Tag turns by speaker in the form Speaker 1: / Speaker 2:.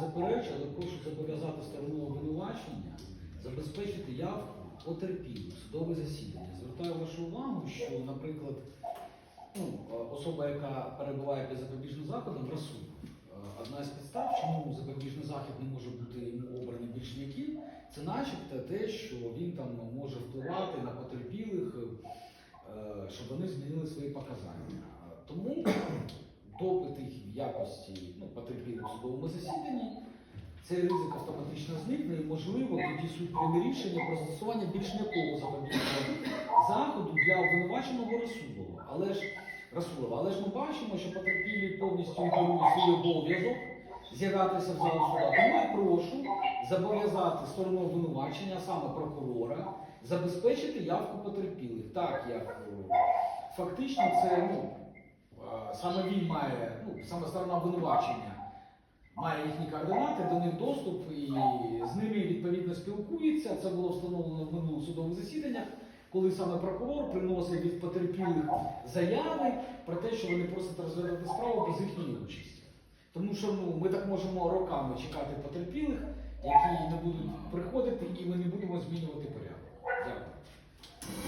Speaker 1: заперечую, але прошу зобов'язати сторону обвинувачення забезпечити явку потерпілих в судове засідання. Звертаю вашу увагу, що, наприклад, ну, особа, яка перебуває під запобіжним заходом, Расул, е, одна з підстав, чому запобіжний захід не може бути йому обраний більш м'яким, це начебто те, що він там може впливати на потерпілих, е, щоб вони змінили свої показання. Е, Тому якості ну, потерпілих в судовому засіданні, цей ризик автоматично зникне і можливо тоді суд прийме рішення про застосування більш м'якого запобіжного заходу для обвинуваченого Расулова. Але ж Расулова, але ж ми бачимо, що потерпілі повністю ігнорують свій обов'язок з'являтися в залу суда. Тому я прошу зобов'язати сторону обвинувачення, саме прокурора, забезпечити явку потерпілих. Так як е, фактично це ну, саме він має, ну, саме сторона обвинувачення має їхні координати, до них доступ і з ними відповідно спілкується. Це було встановлено в минулих судових засіданнях, коли саме прокурор приносить від потерпілих заяви про те, що вони просять розглядати справу без їхньої участі. Тому що ну, ми так можемо роками чекати потерпілих, які не будуть приходити, і ми не будемо змінювати.